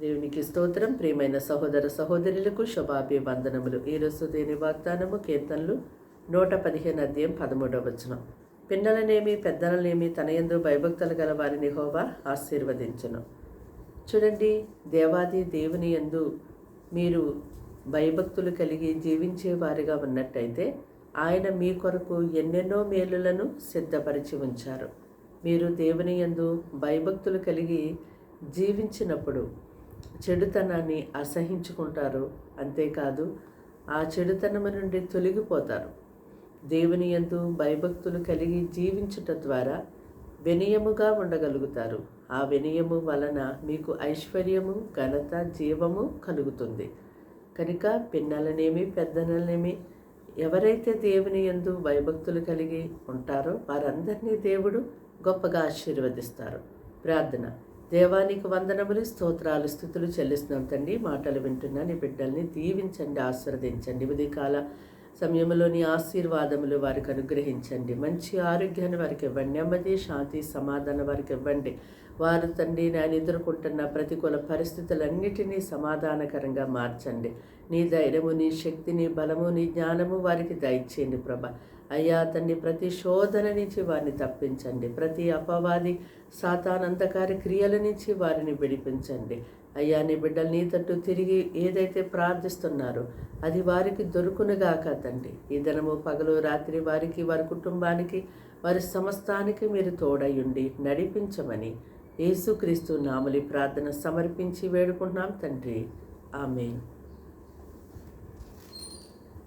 దేవునికి స్తోత్రం. ప్రియమైన సహోదర సహోదరులకు శుభాభివందనములు ఈరోజు దేని వాగ్దానము కీర్తనలు నూట పదిహేను అధ్యాయం పదమూడవ వచనం. పిన్నలనేమి పెద్దలనేమి తన యందు భయభక్తులు గల వారిని హోవా ఆశీర్వదించను. చూడండి దేవాది దేవుని యందు మీరు భయభక్తులు కలిగి జీవించేవారిగా ఉన్నట్టయితే ఆయన మీ కొరకు ఎన్నెన్నో మేలులను సిద్ధపరిచి ఉంచారు. మీరు దేవుని యందు భయభక్తులు కలిగి జీవించినప్పుడు చెడుతనాన్ని అసహించుకుంటారు. అంతేకాదు ఆ చెడుతనము నుండి తొలగిపోతారు. దేవుని ఎందు భయభక్తులు కలిగి జీవించుట ద్వారా వినయముగా ఉండగలుగుతారు. ఆ వినయము వలన మీకు ఐశ్వర్యము ఘనత జీవము కలుగుతుంది. కనుక పిన్నలనేమి పెద్దలనేమి ఎవరైతే దేవుని ఎందు భయభక్తులు కలిగి ఉంటారో వారందరినీ దేవుడు గొప్పగా ఆశీర్వదిస్తారు. ప్రార్థన. దేవానికి వందనములు స్తోత్రాలు స్థుతులు చెల్లిస్తున్నాం తండ్రి. మాటలు వింటున్నా నీ బిడ్డల్ని దీవించండి ఆశీర్వదించండి. ఉదయకాల సమయంలోని ఆశీర్వాదములు వారికి అనుగ్రహించండి. మంచి ఆరోగ్యాన్ని వారికి ఇవ్వండి. నెమ్మది శాంతి సమాధానం వారికి ఇవ్వండి. వారు తండ్రి నేను ఎదుర్కొంటున్న ప్రతికూల పరిస్థితులన్నిటినీ సమాధానకరంగా మార్చండి. నీ ధైర్యము నీ శక్తి నీ బలము నీ జ్ఞానము వారికి దయచేయండి ప్రభా. అయ్యా తండ్రి ప్రతి శోధన నుంచి వారిని తప్పించండి. ప్రతి అపవాది సాతానంతకారి క్రియల నుంచి వారిని విడిపించండి. అయ్యా నీ బిడ్డలు నీ తట్టు తిరిగి ఏదైతే ప్రార్థిస్తున్నారో అది వారికి దొరుకునుగాక తండ్రి. ఈ దినము పగలు రాత్రి వారికి వారి కుటుంబానికి వారి సమస్తానికి మీరు తోడయుండి నడిపించమని యేసుక్రీస్తు నామలి ప్రార్థన సమర్పించి వేడుకుంటున్నాం తండ్రి. ఆమె